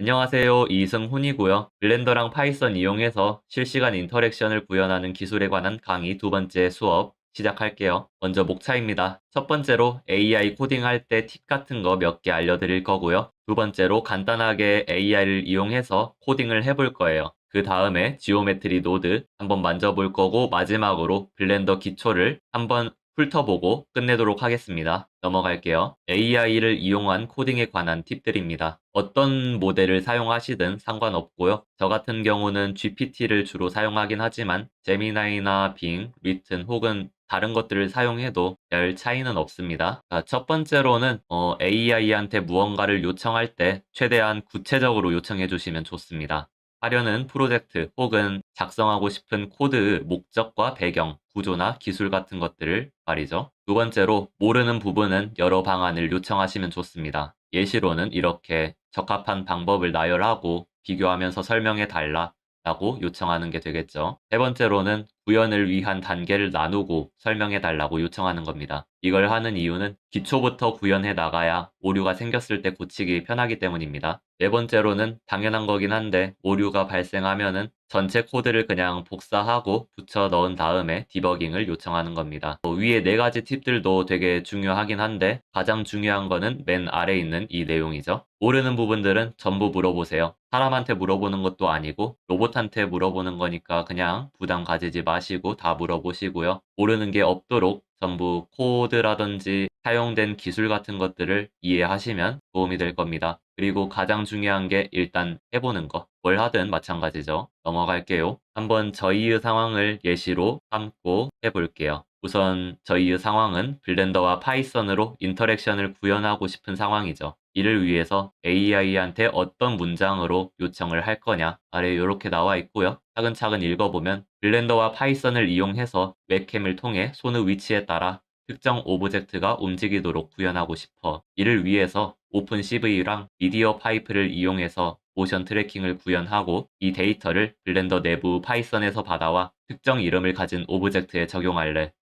안녕하세요. 이승훈이고요. 블렌더랑 파이썬 이용해서 실시간 인터랙션을 구현하는 기술에 관한 강의 두 번째 수업 시작할게요. 먼저 목차입니다. 첫 번째로 AI 코딩할 때 팁 같은 거 몇 개 알려드릴 거고요. 두 번째로 간단하게 AI를 이용해서 코딩을 해볼 거예요. 그 다음에 지오메트리 노드 한번 만져볼 거고 마지막으로 블렌더 기초를 한번 훑어보고 끝내도록 하겠습니다. 넘어갈게요. AI를 이용한 코딩에 관한 팁들입니다. 어떤 모델을 사용하시든 상관없고요. 저 같은 경우는 GPT를 주로 사용하긴 하지만 제미나이나 빙, 리튼 혹은 다른 것들을 사용해도 별 차이는 없습니다. 자, 첫 번째로는 어, AI한테 무언가를 요청할 때 최대한 구체적으로 요청해 주시면 좋습니다. 하려는 프로젝트 혹은 작성하고 싶은 코드의 목적과 배경, 구조나 기술 같은 것들을 말이죠. 두 번째로 모르는 부분은 여러 방안을 요청하시면 좋습니다. 예시로는 이렇게 적합한 방법을 나열하고 비교하면서 설명해 달라 라고 요청하는 게 되겠죠. 세 번째로는 구현을 위한 단계를 나누고 설명해 달라고 요청하는 겁니다. 이걸 하는 이유는 기초부터 구현해 나가야 오류가 생겼을 때 고치기 편하기 때문입니다. 네 번째로는 당연한 거긴 한데 오류가 발생하면은 전체 코드를 그냥 복사하고 붙여 넣은 다음에 디버깅을 요청하는 겁니다. 어, 위에 네 가지 팁들도 되게 중요하긴 한데 가장 중요한 거는 맨 아래에 있는 이 내용이죠. 모르는 부분들은 전부 물어보세요. 사람한테 물어보는 것도 아니고 로봇한테 물어보는 거니까 그냥 부담 가지지 마시고 다 물어보시고요. 모르는 게 없도록 전부 코드라든지 사용된 기술 같은 것들을 이해하시면 도움이 될 겁니다. 그리고 가장 중요한 게 일단 해보는 거. 뭘 하든 마찬가지죠. 넘어갈게요. 한번 저희의 상황을 예시로 삼고 해볼게요. 우선 저희의 상황은 블렌더와 파이썬으로 인터랙션을 구현하고 싶은 상황이죠. 이를 위해서 AI한테 어떤 문장으로 요청을 할 거냐 아래 이렇게 나와 있고요. 차근차근 읽어보면 블렌더와 파이썬을 이용해서 웹캠을 통해 손의 위치에 따라 특정 오브젝트가 움직이도록 구현하고 싶어. 이를 위해서 오픈CV랑 미디어 파이프를 이용해서 모션 트래킹을 구현하고 이 데이터를 블렌더 내부 파이썬에서 받아와 특정 이름을 가진 오브젝트에 적용할래.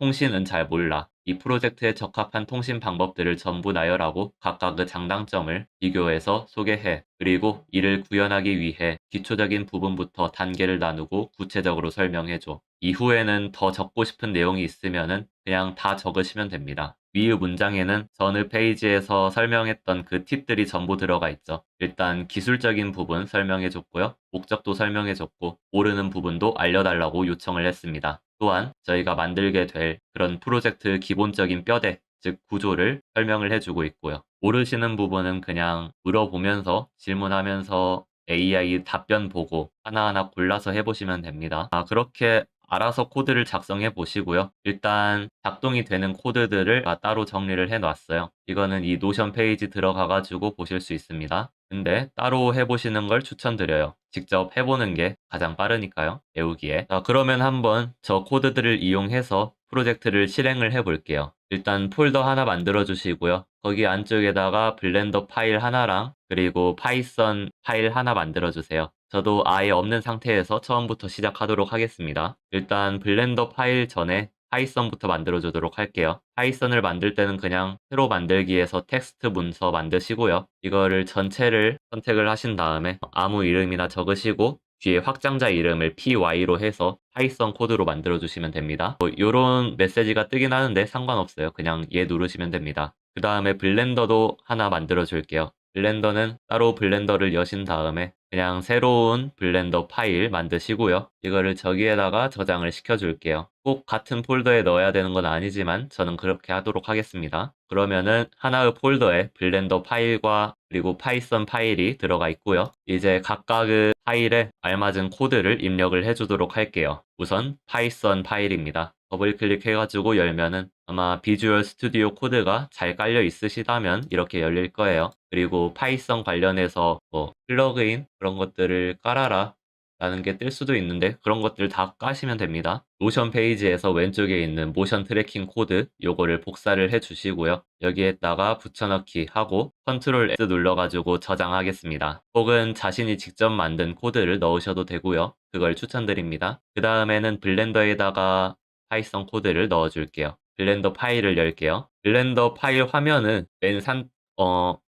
통신은 잘 몰라. 이 프로젝트에 적합한 통신 방법들을 전부 나열하고 각각의 장단점을 비교해서 소개해. 그리고 이를 구현하기 위해 기초적인 부분부터 단계를 나누고 구체적으로 설명해줘. 이후에는 더 적고 싶은 내용이 있으면은 그냥 다 적으시면 됩니다. 위의 문장에는 전의 페이지에서 설명했던 그 팁들이 전부 들어가 있죠. 일단 기술적인 부분 설명해 줬고요. 목적도 설명해 줬고 모르는 부분도 알려달라고 요청을 했습니다. 또한 저희가 만들게 될 그런 프로젝트 기본적인 뼈대, 즉 구조를 설명을 해주고 있고요. 모르시는 부분은 그냥 물어보면서 질문하면서 AI 답변 보고 하나하나 골라서 해보시면 됩니다. 아, 그렇게 알아서 코드를 작성해 보시고요. 일단 작동이 되는 코드들을 따로 정리를 해 놨어요. 이거는 이 노션 페이지 들어가 가지고 보실 수 있습니다. 근데 따로 해보시는 걸 추천드려요. 직접 해보는 게 가장 빠르니까요. 배우기에. 자, 그러면 한번 저 코드들을 이용해서 프로젝트를 실행을 해 볼게요. 일단 폴더 하나 만들어 주시고요. 거기 안쪽에다가 블렌더 파일 하나랑 그리고 파이썬 파일 하나 만들어 주세요. 저도 아예 없는 상태에서 처음부터 시작하도록 하겠습니다. 일단 블렌더 파일 전에 파이썬부터 만들어 주도록 할게요. 파이썬을 만들 때는 그냥 새로 만들기에서 텍스트 문서 만드시고요. 이거를 전체를 선택을 하신 다음에 아무 이름이나 적으시고 뒤에 확장자 이름을 py로 해서 파이썬 코드로 만들어 주시면 됩니다. 뭐 이런 메시지가 뜨긴 하는데 상관없어요. 그냥 얘 누르시면 됩니다. 그 다음에 블렌더도 하나 만들어 줄게요. 블렌더는 따로 블렌더를 여신 다음에 그냥 새로운 블렌더 파일 만드시고요. 이거를 저기에다가 저장을 시켜줄게요. 꼭 같은 폴더에 넣어야 되는 건 아니지만 저는 그렇게 하도록 하겠습니다. 그러면은 하나의 폴더에 블렌더 파일과 그리고 파이썬 파일이 들어가 있고요. 이제 각각의 파일에 알맞은 코드를 입력을 해주도록 할게요. 우선 파이썬 파일입니다. 더블 클릭해가지고 열면은 아마 비주얼 스튜디오 코드가 잘 깔려 있으시다면 이렇게 열릴 거예요. 그리고 파이썬 관련해서 뭐 플러그인 그런 것들을 깔아라 라는 게 뜰 수도 있는데 그런 것들 다 까시면 됩니다. 노션 페이지에서 왼쪽에 있는 모션 트래킹 코드 요거를 복사를 해 주시고요. 여기에다가 붙여넣기 하고 컨트롤 S 눌러가지고 저장하겠습니다. 혹은 자신이 직접 만든 코드를 넣으셔도 되고요. 그걸 추천드립니다. 그 다음에는 블렌더에다가 파이썬 코드를 넣어줄게요. 블렌더 파일을 열게요. 블렌더 파일 화면은 맨 산, 어,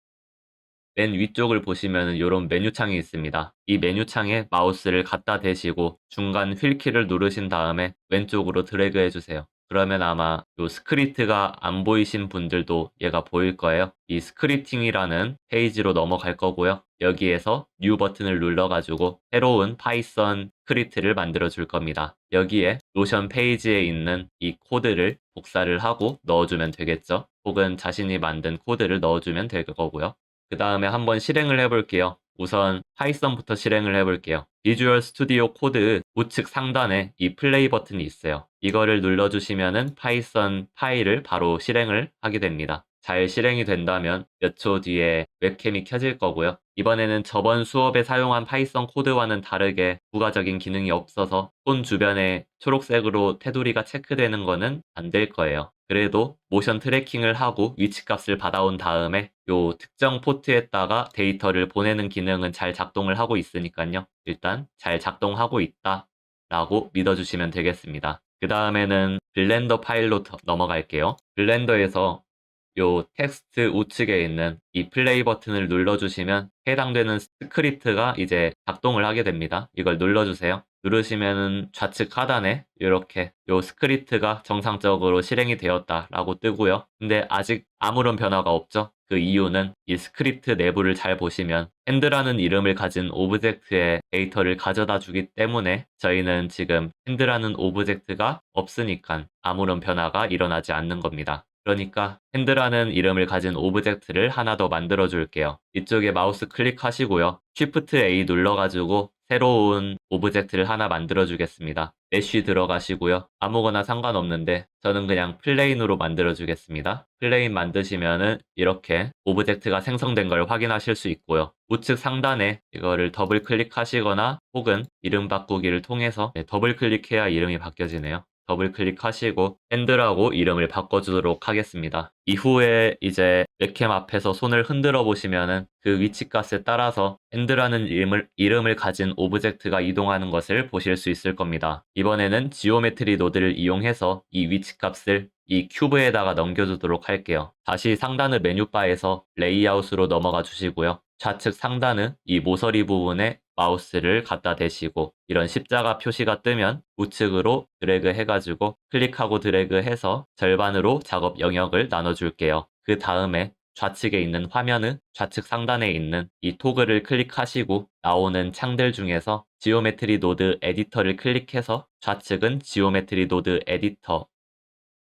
맨 위쪽을 보시면 이런 메뉴 창이 있습니다. 이 메뉴 창에 마우스를 갖다 대시고 중간 휠키를 누르신 다음에 왼쪽으로 드래그 해주세요. 그러면 아마 요 스크립트가 안 보이신 분들도 얘가 보일 거예요. 이 스크립팅이라는 페이지로 넘어갈 거고요. 여기에서 뉴 버튼을 눌러가지고 새로운 파이썬 스크립트를 만들어 줄 겁니다. 여기에 노션 페이지에 있는 이 코드를 복사를 하고 넣어주면 되겠죠. 혹은 자신이 만든 코드를 넣어주면 될 거고요. 그 다음에 한번 실행을 해볼게요. 우선 파이썬부터 실행을 해볼게요. 비주얼 스튜디오 코드 우측 상단에 이 플레이 버튼이 있어요. 이거를 눌러주시면은 파이썬 파일을 바로 실행을 하게 됩니다. 잘 실행이 된다면 몇 초 뒤에 웹캠이 켜질 거고요. 이번에는 저번 수업에 사용한 파이썬 코드와는 다르게 부가적인 기능이 없어서 손 주변에 초록색으로 테두리가 체크되는 거는 안 될 거예요. 그래도 모션 트래킹을 하고 위치값을 받아온 다음에 요 특정 포트에다가 데이터를 보내는 기능은 잘 작동을 하고 있으니까요. 일단 잘 작동하고 있다 라고 믿어주시면 되겠습니다. 그 다음에는 블렌더 파일로 더- 넘어갈게요. 블렌더에서 요 텍스트 우측에 있는 이 플레이 버튼을 눌러주시면 해당되는 스크립트가 이제 작동을 하게 됩니다. 이걸 눌러주세요. 누르시면 좌측 하단에 이렇게 요 스크립트가 정상적으로 실행이 되었다라고 뜨고요. 근데 아직 아무런 변화가 없죠. 그 이유는 이 스크립트 내부를 잘 보시면 핸드라는 이름을 가진 오브젝트의 데이터를 가져다 주기 때문에 저희는 지금 핸드라는 오브젝트가 없으니까 아무런 변화가 일어나지 않는 겁니다. 그러니까 핸드라는 이름을 가진 오브젝트를 하나 더 만들어 줄게요. 이쪽에 마우스 클릭하시고요. Shift A 눌러가지고 새로운 오브젝트를 하나 만들어 주겠습니다. 메쉬 들어가시고요. 아무거나 상관없는데 저는 그냥 플레인으로 만들어 주겠습니다. 플레인 만드시면은 이렇게 오브젝트가 생성된 걸 확인하실 수 있고요. 우측 상단에 이거를 더블 클릭하시거나 혹은 이름 바꾸기를 통해서 네, 더블 클릭해야 이름이 바뀌어지네요. 더블 클릭하시고 핸드라고 이름을 바꿔주도록 하겠습니다. 이후에 이제 웹캠 앞에서 손을 흔들어 보시면은 그 위치값에 따라서 핸드라는 이름을, 이름을 가진 오브젝트가 이동하는 것을 보실 수 있을 겁니다. 이번에는 지오메트리 노드를 이용해서 이 위치값을 이 큐브에다가 넘겨주도록 할게요. 다시 상단의 메뉴바에서 레이아웃으로 넘어가 주시고요. 좌측 상단은 이 모서리 부분에 마우스를 갖다 대시고 이런 십자가 표시가 뜨면 우측으로 드래그 해가지고 클릭하고 드래그 해서 절반으로 작업 영역을 나눠줄게요. 그 다음에 좌측에 있는 화면은 좌측 상단에 있는 이 토글을 클릭하시고 나오는 창들 중에서 지오메트리 노드 에디터를 클릭해서 좌측은 지오메트리 노드 에디터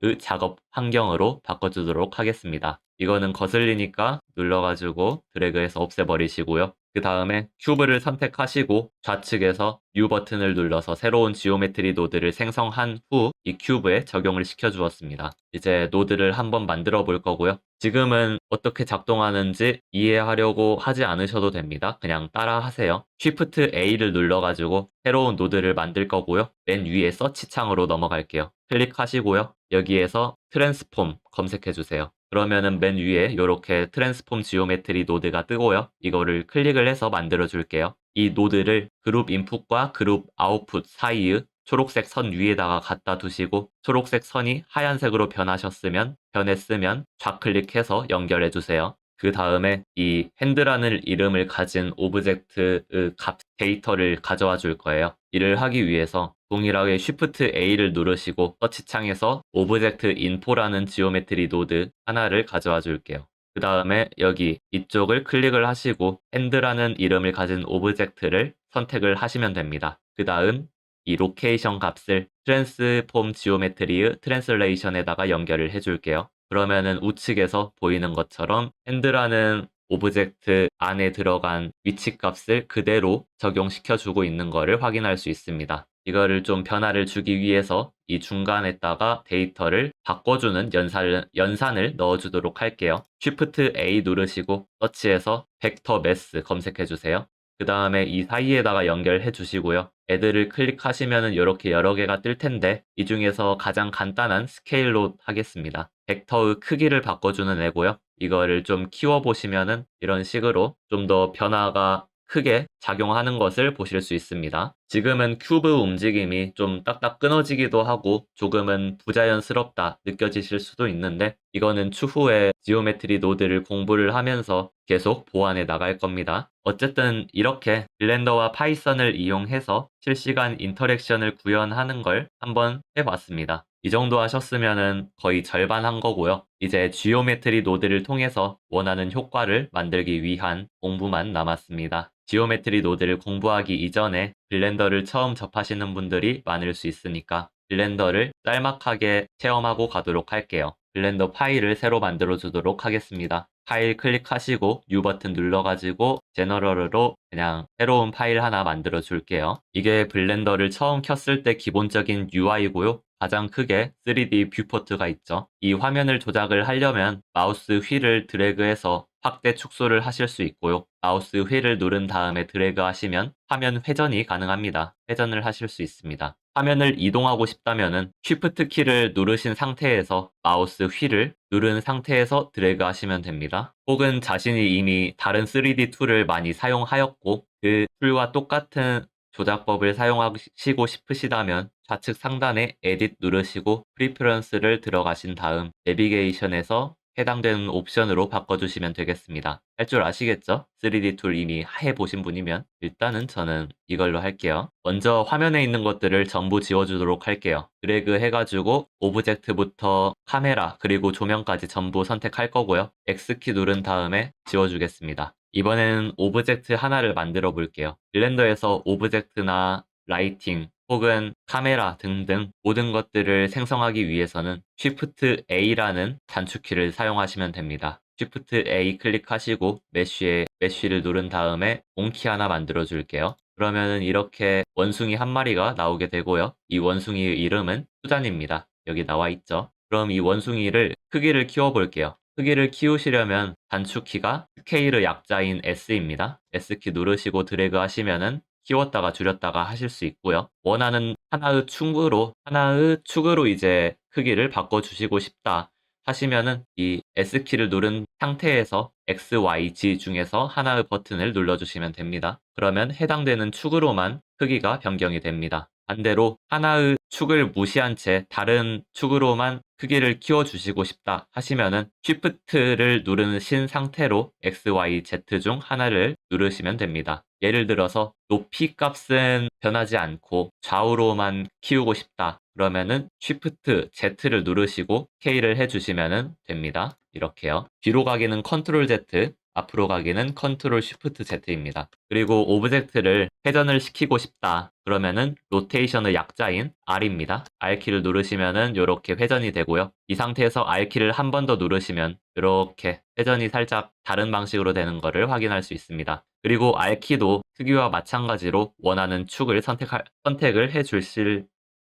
의 작업 환경으로 바꿔주도록 하겠습니다. 이거는 거슬리니까 눌러가지고 드래그해서 없애버리시고요. 그 다음에 큐브를 선택하시고 좌측에서 뉴 버튼을 눌러서 새로운 지오메트리 노드를 생성한 후 이 큐브에 적용을 시켜 주었습니다. 이제 노드를 한번 만들어 볼 거고요. 지금은 어떻게 작동하는지 이해하려고 하지 않으셔도 됩니다. 그냥 따라 하세요. Shift A를 눌러가지고 새로운 노드를 만들 거고요. 맨 위에 서치 창으로 넘어갈게요. 클릭하시고요. 여기에서 트랜스폼 검색해 주세요. 그러면은 맨 위에 이렇게 트랜스폼 지오메트리 노드가 뜨고요. 이거를 클릭을 해서 만들어 줄게요. 이 노드를 그룹 인풋과 그룹 아웃풋 사이의 초록색 선 위에다가 갖다 두시고 초록색 선이 하얀색으로 변하셨으면 변했으면 좌클릭해서 연결해 주세요. 그 다음에 이 핸드라는 이름을 가진 오브젝트의 값 데이터를 가져와 줄 거예요. 이를 하기 위해서 동일하게 Shift A를 누르시고 서치 창에서 오브젝트 인포라는 지오메트리 노드 하나를 가져와 줄게요. 그 다음에 여기 이쪽을 클릭을 하시고 핸드라는 이름을 가진 오브젝트를 선택을 하시면 됩니다. 그 다음 이 로케이션 값을 트랜스폼 지오메트리의 트랜슬레이션에다가 연결을 해줄게요. 그러면은 우측에서 보이는 것처럼 핸드라는 오브젝트 안에 들어간 위치 값을 그대로 적용시켜 주고 있는 것을 확인할 수 있습니다. 이거를 좀 변화를 주기 위해서 이 중간에다가 데이터를 바꿔주는 연산을, 연산을 넣어주도록 할게요. Shift A 누르시고 서치에서 벡터 매스 검색해 주세요. 그 다음에 이 사이에다가 연결해 주시고요. 애들을 클릭하시면은 이렇게 여러 개가 뜰 텐데 이 중에서 가장 간단한 스케일로 하겠습니다. 벡터의 크기를 바꿔주는 애고요. 이거를 좀 키워 보시면은 이런 식으로 좀 더 변화가 크게 작용하는 것을 보실 수 있습니다. 지금은 큐브 움직임이 좀 딱딱 끊어지기도 하고 조금은 부자연스럽다 느껴지실 수도 있는데 이거는 추후에 지오메트리 노드를 공부를 하면서 계속 보완해 나갈 겁니다. 어쨌든 이렇게 블렌더와 파이썬을 이용해서 실시간 인터랙션을 구현하는 걸 한번 해봤습니다. 이 정도 하셨으면 거의 절반 한 거고요. 이제 지오메트리 노드를 통해서 원하는 효과를 만들기 위한 공부만 남았습니다. 지오메트리 노드를 공부하기 이전에 블렌더를 처음 접하시는 분들이 많을 수 있으니까 블렌더를 짤막하게 체험하고 가도록 할게요. 블렌더 파일을 새로 만들어 주도록 하겠습니다. 파일 클릭하시고 뉴 버튼 눌러가지고 제너럴로 그냥 새로운 파일 하나 만들어 줄게요. 이게 블렌더를 처음 켰을 때 기본적인 UI고요. 가장 크게 3D 뷰포트가 있죠. 이 화면을 조작을 하려면 마우스 휠을 드래그해서 확대 축소를 하실 수 있고요. 마우스 휠을 누른 다음에 드래그 하시면 화면 회전이 가능합니다. 회전을 하실 수 있습니다. 화면을 이동하고 싶다면은 Shift 키를 누르신 상태에서 마우스 휠을 누른 상태에서 드래그 하시면 됩니다. 혹은 자신이 이미 다른 3D 툴을 많이 사용하였고 그 툴과 똑같은 조작법을 사용하시고 싶으시다면 좌측 상단에 에딧 누르시고 프리퍼런스를 들어가신 다음 내비게이션에서 해당되는 옵션으로 바꿔주시면 되겠습니다. 할 줄 아시겠죠? 3D 툴 이미 해 보신 분이면 일단은 저는 이걸로 할게요. 먼저 화면에 있는 것들을 전부 지워주도록 할게요. 드래그 해가지고 오브젝트부터 카메라 그리고 조명까지 전부 선택할 거고요. X키 누른 다음에 지워주겠습니다. 이번에는 오브젝트 하나를 만들어 볼게요. 블렌더에서 오브젝트나 라이팅 혹은 카메라 등등 모든 것들을 생성하기 위해서는 Shift A라는 단축키를 사용하시면 됩니다. Shift A 클릭하시고 메쉬에 메쉬를 누른 다음에 옹키 하나 만들어 줄게요. 그러면은 이렇게 원숭이 한 마리가 나오게 되고요. 이 원숭이의 이름은 수잔입니다. 여기 나와 있죠. 그럼 이 원숭이를 크기를 키워 볼게요. 크기를 키우시려면 단축키가 스케일의 약자인 S입니다. S키 누르시고 드래그 하시면은 키웠다가 줄였다가 하실 수 있고요. 원하는 하나의 축으로 하나의 축으로 이제 크기를 바꿔 주시고 싶다 하시면은 이 S키를 누른 상태에서 X, Y, G 중에서 하나의 버튼을 눌러 주시면 됩니다. 그러면 해당되는 축으로만 크기가 변경이 됩니다. 반대로 하나의 축을 무시한 채 다른 축으로만 크기를 키워주시고 싶다 하시면은 Shift를 누르신 상태로 X, Y, Z 중 하나를 누르시면 됩니다. 예를 들어서 높이 값은 변하지 않고 좌우로만 키우고 싶다. 그러면은 Shift Z를 누르시고 K를 해주시면 됩니다. 이렇게요. 뒤로 가기는 Ctrl Z, 앞으로 가기는 Ctrl Shift Z입니다. 그리고 오브젝트를 회전을 시키고 싶다. 그러면은 로테이션의 약자인 R입니다. R키를 누르시면은 이렇게 회전이 되고요. 이 상태에서 R키를 한 번 더 누르시면 이렇게 회전이 살짝 다른 방식으로 되는 것을 확인할 수 있습니다. 그리고 R키도 크기와 마찬가지로 원하는 축을 선택할, 선택을 해 주실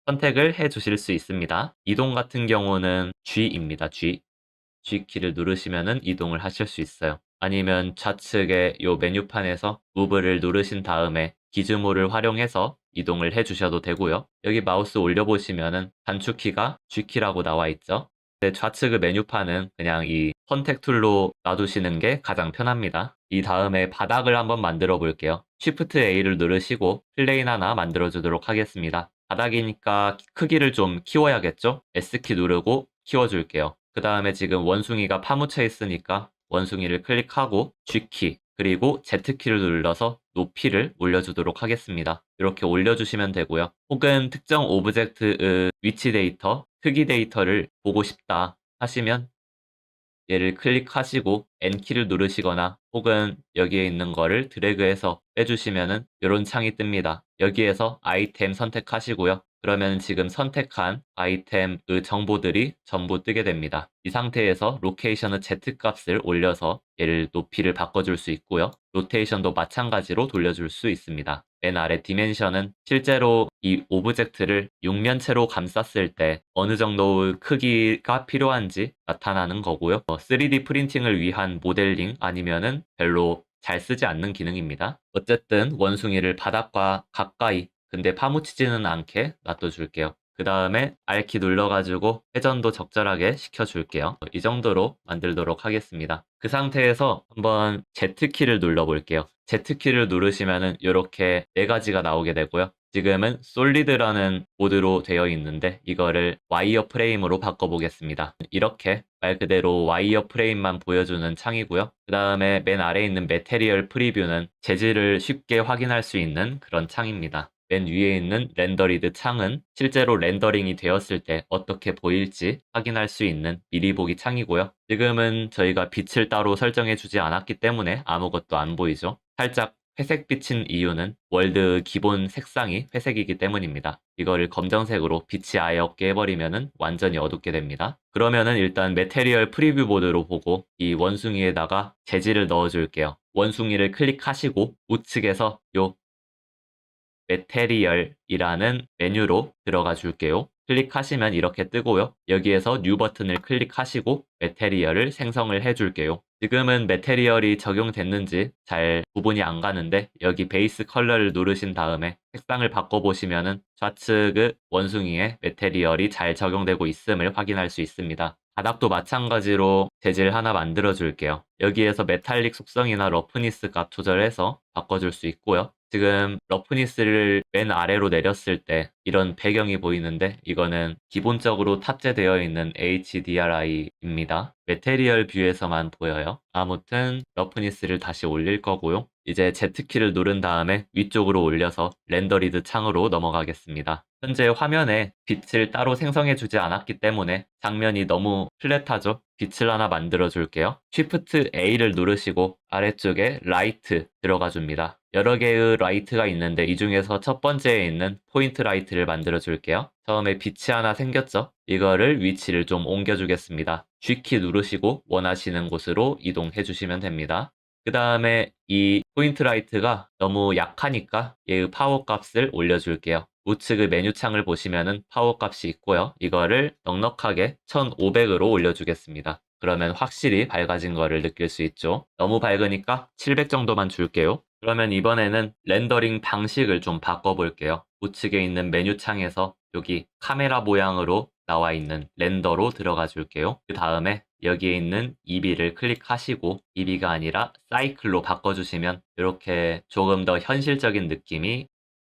선택을 해 주실 수 있습니다. 이동 같은 경우는 G입니다. G. G키를 누르시면은 이동을 하실 수 있어요. 아니면 좌측에 요 메뉴판에서 무브를 누르신 다음에 기즈모를 활용해서 이동을 해 주셔도 되고요. 여기 마우스 올려보시면은 단축키가 G키라고 나와 있죠. 네, 좌측의 메뉴판은 그냥 이 선택 툴로 놔두시는 게 가장 편합니다. 이 다음에 바닥을 한번 만들어 볼게요. Shift A를 누르시고 플레인 하나 만들어 주도록 하겠습니다. 바닥이니까 크기를 좀 키워야겠죠? S키 누르고 키워줄게요. 그 다음에 지금 원숭이가 파묻혀 있으니까 원숭이를 클릭하고 G키 그리고 Z키를 눌러서 높이를 올려주도록 하겠습니다. 이렇게 올려주시면 되고요. 혹은 특정 오브젝트의 위치 데이터, 크기 데이터를 보고 싶다 하시면 얘를 클릭하시고 N키를 누르시거나 혹은 여기에 있는 거를 드래그해서 빼주시면은 이런 창이 뜹니다. 여기에서 아이템 선택하시고요. 그러면 지금 선택한 아이템의 정보들이 전부 뜨게 됩니다. 이 상태에서 로케이션의 Z 값을 올려서 얘를 높이를 바꿔줄 수 있고요. 로테이션도 마찬가지로 돌려줄 수 있습니다. 맨 아래 디멘션은 실제로 이 오브젝트를 육면체로 감쌌을 때 어느 정도의 크기가 필요한지 나타나는 거고요. 3D 프린팅을 위한 모델링 아니면은 별로 잘 쓰지 않는 기능입니다. 어쨌든 원숭이를 바닥과 가까이 근데 파묻히지는 않게 놔둬줄게요. 그 다음에 R키 눌러가지고 회전도 적절하게 시켜줄게요. 이 정도로 만들도록 하겠습니다. 그 상태에서 한번 Z키를 눌러볼게요. Z키를 누르시면은 이렇게 네 가지가 나오게 되고요. 지금은 솔리드라는 모드로 되어 있는데 이거를 와이어 프레임으로 바꿔보겠습니다. 이렇게 말 그대로 와이어 프레임만 보여주는 창이고요. 그 다음에 맨 아래에 있는 메테리얼 프리뷰는 재질을 쉽게 확인할 수 있는 그런 창입니다. 맨 위에 있는 렌더리드 창은 실제로 렌더링이 되었을 때 어떻게 보일지 확인할 수 있는 미리 보기 창이고요. 지금은 저희가 빛을 따로 설정해 주지 않았기 때문에 아무것도 안 보이죠. 살짝 회색 빛인 이유는 월드 기본 색상이 회색이기 때문입니다. 이거를 검정색으로 빛이 아예 없게 해버리면은 완전히 어둡게 됩니다. 그러면은 일단 메테리얼 프리뷰 모드로 보고 이 원숭이에다가 재질을 넣어줄게요. 원숭이를 클릭하시고 우측에서 요 메테리얼이라는 메뉴로 들어가 줄게요. 클릭하시면 이렇게 뜨고요. 여기에서 뉴 버튼을 클릭하시고 메테리얼을 생성을 해 줄게요. 지금은 메테리얼이 적용됐는지 잘 구분이 안 가는데 여기 베이스 컬러를 누르신 다음에 색상을 바꿔보시면은 좌측의 원숭이에 메테리얼이 잘 적용되고 있음을 확인할 수 있습니다. 바닥도 마찬가지로 재질 하나 만들어 줄게요. 여기에서 메탈릭 속성이나 러프니스 값 조절해서 바꿔줄 수 있고요. 지금 러프니스를 맨 아래로 내렸을 때 이런 배경이 보이는데 이거는 기본적으로 탑재되어 있는 HDRI입니다. 메테리얼 뷰에서만 보여요. 아무튼 러프니스를 다시 올릴 거고요. 이제 Z키를 누른 다음에 위쪽으로 올려서 렌더리드 창으로 넘어가겠습니다. 현재 화면에 빛을 따로 생성해 주지 않았기 때문에 장면이 너무 플랫하죠? 빛을 하나 만들어 줄게요. Shift A를 누르시고 아래쪽에 라이트 들어가 줍니다. 여러 개의 라이트가 있는데 이 중에서 첫 번째에 있는 포인트 라이트를 만들어 줄게요. 처음에 빛이 하나 생겼죠? 이거를 위치를 좀 옮겨 주겠습니다. G키 누르시고 원하시는 곳으로 이동해 주시면 됩니다. 그 다음에 이 포인트 라이트가 너무 약하니까 얘의 파워 값을 올려줄게요. 우측의 메뉴 창을 보시면은 파워 값이 있고요. 이거를 넉넉하게 1500으로 올려주겠습니다. 그러면 확실히 밝아진 거를 느낄 수 있죠. 너무 밝으니까 700 정도만 줄게요. 그러면 이번에는 렌더링 방식을 좀 바꿔볼게요. 우측에 있는 메뉴 창에서 여기 카메라 모양으로 나와 있는 렌더로 들어가 줄게요. 그 다음에 여기에 있는 EB를 클릭하시고 EB가 아니라 사이클로 바꿔주시면 이렇게 조금 더 현실적인 느낌이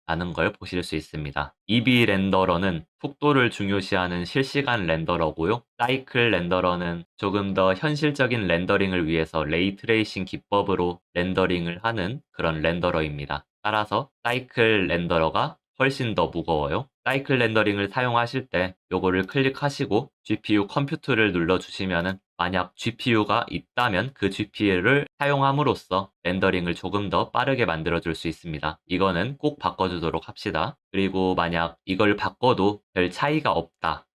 나는 걸 보실 수 있습니다. EB 렌더러는 속도를 중요시하는 실시간 렌더러고요. 사이클 렌더러는 조금 더 현실적인 렌더링을 위해서 레이 트레이싱 기법으로 렌더링을 하는 그런 렌더러입니다. 따라서 사이클 렌더러가 훨씬 더 무거워요. 사이클 렌더링을 사용하실 때 요거를 클릭하시고 GPU 컴퓨터를 눌러주시면은 만약 GPU가 있다면 그 GPU를 사용함으로써 렌더링을 조금 더 빠르게 만들어 줄 수 있습니다. 이거는 꼭 바꿔주도록 합시다. 그리고 만약 이걸 바꿔도 별 차이가 없다.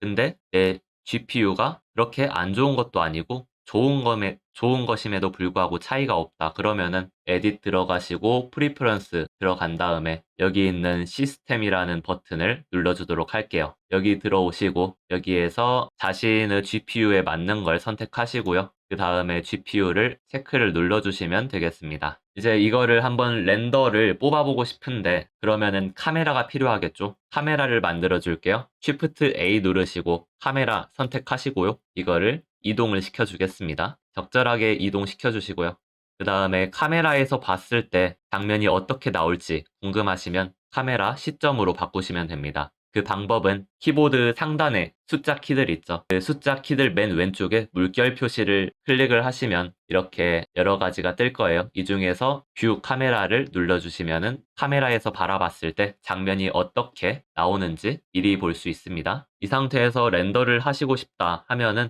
근데 내 GPU가 그렇게 안 좋은 것도 아니고 좋은 것에 좋은 것임에도 불구하고 차이가 없다. 그러면은 에딧 들어가시고 프리퍼런스 들어간 다음에 여기 있는 시스템이라는 버튼을 눌러주도록 할게요. 여기 들어오시고 여기에서 자신의 GPU에 맞는 걸 선택하시고요. 그 다음에 GPU를 체크를 눌러주시면 되겠습니다. 이제 이거를 한번 렌더를 뽑아보고 싶은데 그러면은 카메라가 필요하겠죠? 카메라를 만들어 줄게요. Shift A 누르시고 카메라 선택하시고요. 이거를 이동을 시켜주겠습니다. 적절하게 이동시켜 주시고요. 그 다음에 카메라에서 봤을 때 장면이 어떻게 나올지 궁금하시면 카메라 시점으로 바꾸시면 됩니다. 그 방법은 키보드 상단에 숫자 키들 있죠. 그 숫자 키들 맨 왼쪽에 물결 표시를 클릭을 하시면 이렇게 여러 가지가 뜰 거예요. 이 중에서 뷰 카메라를 눌러주시면은 카메라에서 바라봤을 때 장면이 어떻게 나오는지 미리 볼 수 있습니다. 이 상태에서 렌더를 하시고 싶다 하면은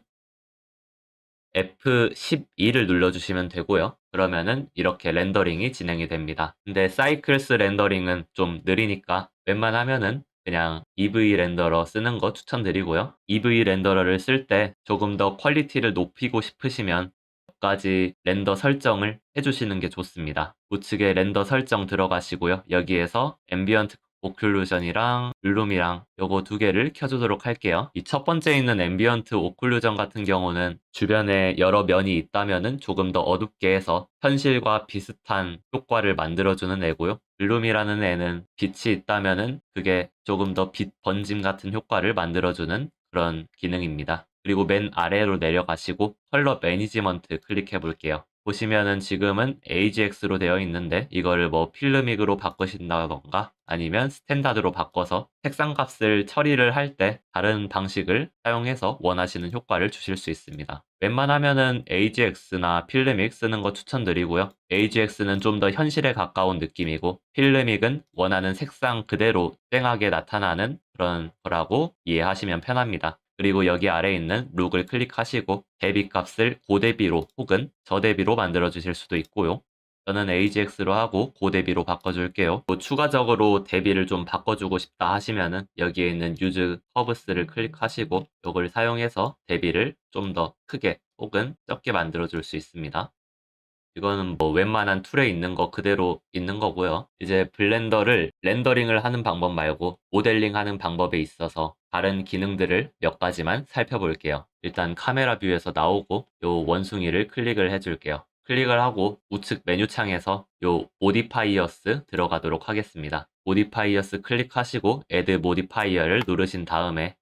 F12를 눌러주시면 되고요. 그러면은 이렇게 렌더링이 진행이 됩니다. 근데 사이클스 렌더링은 좀 느리니까 웬만하면은 그냥 EV 렌더러 쓰는 거 추천드리고요. EV 렌더러를 쓸 때 조금 더 퀄리티를 높이고 싶으시면 몇 가지 렌더 설정을 해주시는 게 좋습니다. 우측에 렌더 설정 들어가시고요. 여기에서 앰비언트 오클루전이랑 블룸이랑 요거 두 개를 켜주도록 할게요. 이 첫 번째 있는 앰비언트 오클루전 같은 경우는 주변에 여러 면이 있다면은 조금 더 어둡게 해서 현실과 비슷한 효과를 만들어주는 애고요. 블룸이라는 애는 빛이 있다면은 그게 조금 더 빛 번짐 같은 효과를 만들어주는 그런 기능입니다. 그리고 맨 아래로 내려가시고 컬러 매니지먼트 클릭해 볼게요. 보시면은 지금은 AGX로 되어 있는데 이거를 뭐 필름익으로 바꾸신다던가 아니면 스탠다드로 바꿔서 색상 값을 처리를 할 때 다른 방식을 사용해서 원하시는 효과를 주실 수 있습니다. 웬만하면은 AGX나 필름익 쓰는 거 추천드리고요. AGX는 좀 더 현실에 가까운 느낌이고 필름익은 원하는 색상 그대로 쨍하게 나타나는 그런 거라고 이해하시면 편합니다. 그리고 여기 아래에 있는 룩을 클릭하시고 대비 값을 고대비로 혹은 저대비로 만들어 주실 수도 있고요. 저는 AGX로 하고 고대비로 바꿔줄게요. 뭐 추가적으로 대비를 좀 바꿔주고 싶다 하시면은 여기에 있는 유즈 커브스를 클릭하시고 이걸 사용해서 대비를 좀 더 크게 혹은 적게 만들어 줄 수 있습니다. 이거는 뭐 웬만한 툴에 있는 거 그대로 있는 거고요. 이제 블렌더를 렌더링을 하는 방법 말고 모델링 하는 방법에 있어서 다른 기능들을 몇 가지만 살펴볼게요. 일단 카메라 뷰에서 나오고 요 원숭이를 클릭을 해줄게요. 클릭을 하고 우측 메뉴 창에서 요 모디파이어스 들어가도록 하겠습니다. 모디파이어스 클릭하시고 애드 모디파이어를 누르신 다음에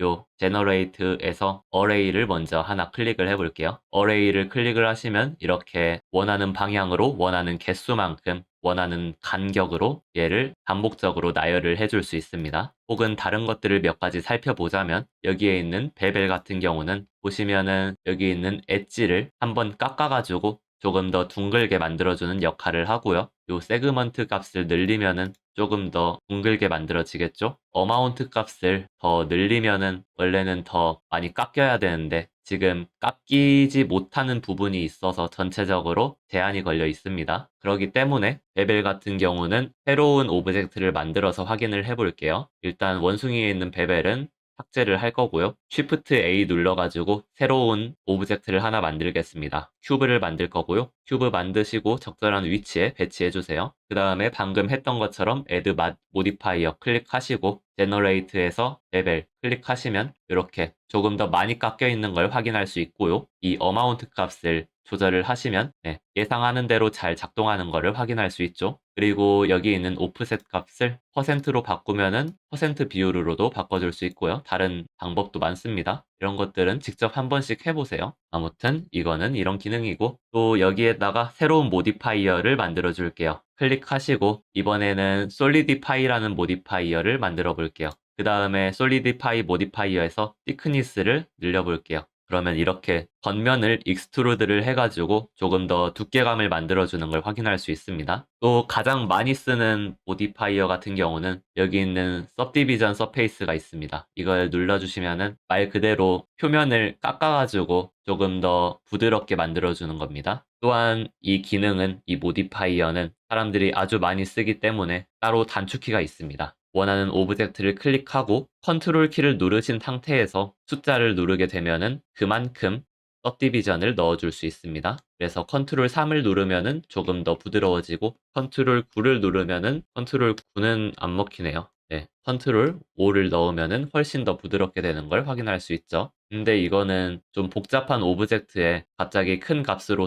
요 제너레이트에서 어레이를 먼저 하나 클릭을 해 볼게요. 어레이를 클릭을 하시면 이렇게 원하는 방향으로 원하는 개수만큼 원하는 간격으로 얘를 반복적으로 나열을 해줄 수 있습니다. 혹은 다른 것들을 몇 가지 살펴보자면 여기에 있는 베벨 같은 경우는 보시면은 여기 있는 엣지를 한번 깎아가지고 조금 더 둥글게 만들어주는 역할을 하고요. 요 세그먼트 값을 늘리면은 조금 더 둥글게 만들어지겠죠? 어마운트 값을 더 늘리면은 원래는 더 많이 깎여야 되는데 지금 깎이지 못하는 부분이 있어서 전체적으로 제한이 걸려 있습니다. 그렇기 때문에 베벨 같은 경우는 새로운 오브젝트를 만들어서 확인을 해 볼게요. 일단 원숭이에 있는 베벨은 삭제를 할 거고요. Shift A 눌러가지고 새로운 오브젝트를 하나 만들겠습니다. 큐브를 만들 거고요. 큐브 만드시고 적절한 위치에 배치해 주세요. 그 다음에 방금 했던 것처럼 Add Modifier 클릭하시고 Generate에서 레벨 클릭하시면 이렇게 조금 더 많이 깎여 있는 걸 확인할 수 있고요. 이 어마운트 값을 조절을 하시면 네, 예상하는 대로 잘 작동하는 것을 확인할 수 있죠. 그리고 여기 있는 오프셋 값을 퍼센트로 바꾸면은 퍼센트 비율로도 바꿔줄 수 있고요. 다른 방법도 많습니다. 이런 것들은 직접 한 번씩 해보세요. 아무튼 이거는 이런 기능이고 또 여기에다가 새로운 모디파이어를 만들어 줄게요. 클릭하시고 이번에는 솔리디파이라는 모디파이어를 만들어 볼게요. 그 다음에 솔리디파이 모디파이어에서 thickness를 늘려 볼게요. 그러면 이렇게 겉면을 익스트루드를 해가지고 조금 더 두께감을 만들어주는 걸 확인할 수 있습니다. 또 가장 많이 쓰는 모디파이어 같은 경우는 여기 있는 subdivision surface가 있습니다. 이걸 눌러주시면은 말 그대로 표면을 깎아가지고 조금 더 부드럽게 만들어주는 겁니다. 또한 이 기능은 이 모디파이어는 사람들이 아주 많이 쓰기 때문에 따로 단축키가 있습니다. 원하는 오브젝트를 클릭하고 컨트롤 키를 누르신 상태에서 숫자를 누르게 되면은 그만큼 서디비전을 넣어줄 수 있습니다. 그래서 컨트롤 3을 누르면은 조금 더 부드러워지고 컨트롤 9를 누르면은 컨트롤 9는 안 먹히네요. 네, 컨트롤 5를 넣으면은 훨씬 더 부드럽게 되는 걸 확인할 수 있죠. 근데 이거는 좀 복잡한 오브젝트에 갑자기 큰 값으로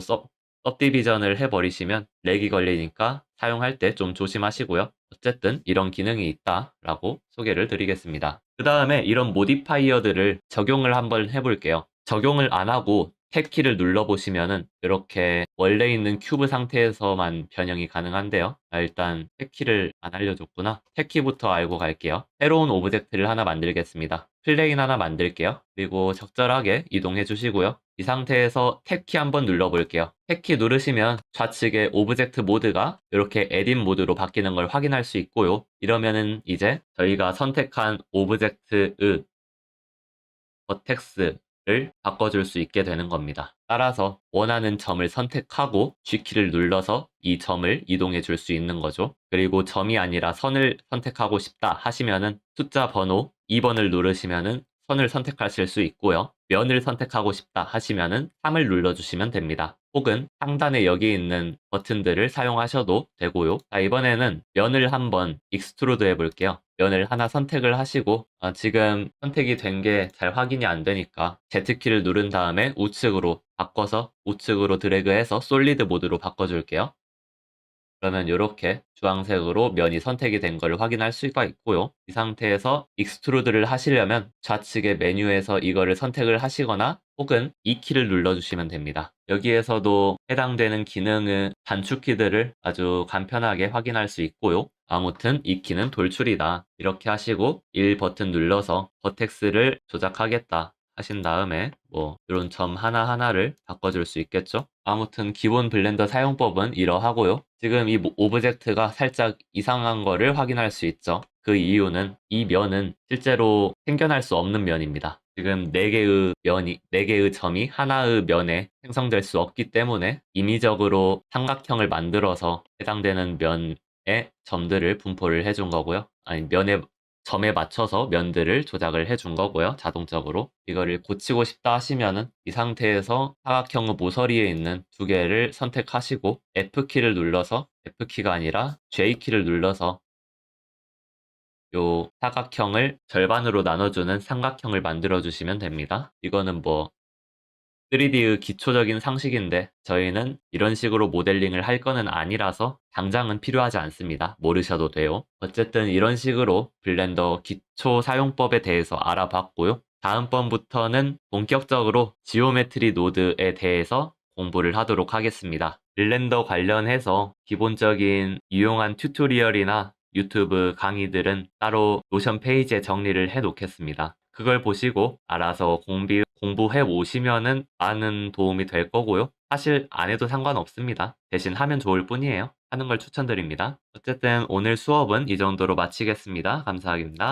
서, 서디비전을 해버리시면 렉이 걸리니까 사용할 때 좀 조심하시고요. 어쨌든 이런 기능이 있다 라고 소개를 드리겠습니다. 그 다음에 이런 모디파이어들을 적용을 한번 해볼게요. 적용을 안 하고 탭 키를 눌러보시면은 이렇게 원래 있는 큐브 상태에서만 변형이 가능한데요. 아, 일단 탭 키를 안 알려줬구나. 탭 키부터 알고 갈게요. 새로운 오브젝트를 하나 만들겠습니다. 플레인 하나 만들게요. 그리고 적절하게 이동해 주시고요. 이 상태에서 탭키 한번 눌러볼게요. 탭키 누르시면 좌측에 오브젝트 모드가 이렇게 에딘 모드로 바뀌는 걸 확인할 수 있고요. 이러면은 이제 저희가 선택한 오브젝트의 버텍스 를 바꿔줄 수 있게 되는 겁니다. 따라서 원하는 점을 선택하고 G키를 눌러서 이 점을 이동해 줄 수 있는 거죠. 그리고 점이 아니라 선을 선택하고 싶다 하시면은 숫자 번호 2번을 누르시면은 선을 선택하실 수 있고요. 면을 선택하고 싶다 하시면은 3을 눌러주시면 됩니다. 혹은 상단에 여기 있는 버튼들을 사용하셔도 되고요. 자, 이번에는 면을 한번 익스트루드 해볼게요. 면을 하나 선택을 하시고 아, 지금 선택이 된 게 잘 확인이 안 되니까 Z키를 누른 다음에 우측으로 바꿔서 우측으로 드래그해서 솔리드 모드로 바꿔줄게요. 그러면 이렇게 주황색으로 면이 선택이 된 걸 확인할 수가 있고요. 이 상태에서 익스트루드를 하시려면 좌측의 메뉴에서 이거를 선택을 하시거나 혹은 이 키를 눌러주시면 됩니다. 여기에서도 해당되는 기능의 단축 키들을 아주 간편하게 확인할 수 있고요. 아무튼 이 키는 돌출이다. 이렇게 하시고 1 버튼 눌러서 버텍스를 조작하겠다. 하신 다음에 뭐 이런 점 하나하나를 바꿔줄 수 있겠죠? 아무튼 기본 블렌더 사용법은 이러하고요. 지금 이 오브젝트가 살짝 이상한 거를 확인할 수 있죠. 그 이유는 이 면은 실제로 생겨날 수 없는 면입니다. 지금 4개의 면이, 4개의 점이 하나의 면에 생성될 수 없기 때문에 임의적으로 삼각형을 만들어서 해당되는 면의 점들을 분포를 해준 거고요. 아니, 면의 점에 맞춰서 면들을 조작을 해준 거고요. 자동적으로. 이거를 고치고 싶다 하시면은 이 상태에서 사각형의 모서리에 있는 두 개를 선택하시고 F키를 눌러서 F키가 아니라 J키를 눌러서 요 사각형을 절반으로 나눠주는 삼각형을 만들어 주시면 됩니다. 이거는 뭐 3D의 기초적인 상식인데 저희는 이런 식으로 모델링을 할 거는 아니라서 당장은 필요하지 않습니다. 모르셔도 돼요. 어쨌든 이런 식으로 블렌더 기초 사용법에 대해서 알아봤고요. 다음번부터는 본격적으로 지오메트리 노드에 대해서 공부를 하도록 하겠습니다. 블렌더 관련해서 기본적인 유용한 튜토리얼이나 유튜브 강의들은 따로 노션 페이지에 정리를 해 놓겠습니다. 그걸 보시고 알아서 공비, 공부해 오시면은 많은 도움이 될 거고요. 사실 안 해도 상관없습니다. 대신 하면 좋을 뿐이에요. 하는 걸 추천드립니다. 어쨌든 오늘 수업은 이 정도로 마치겠습니다. 감사합니다.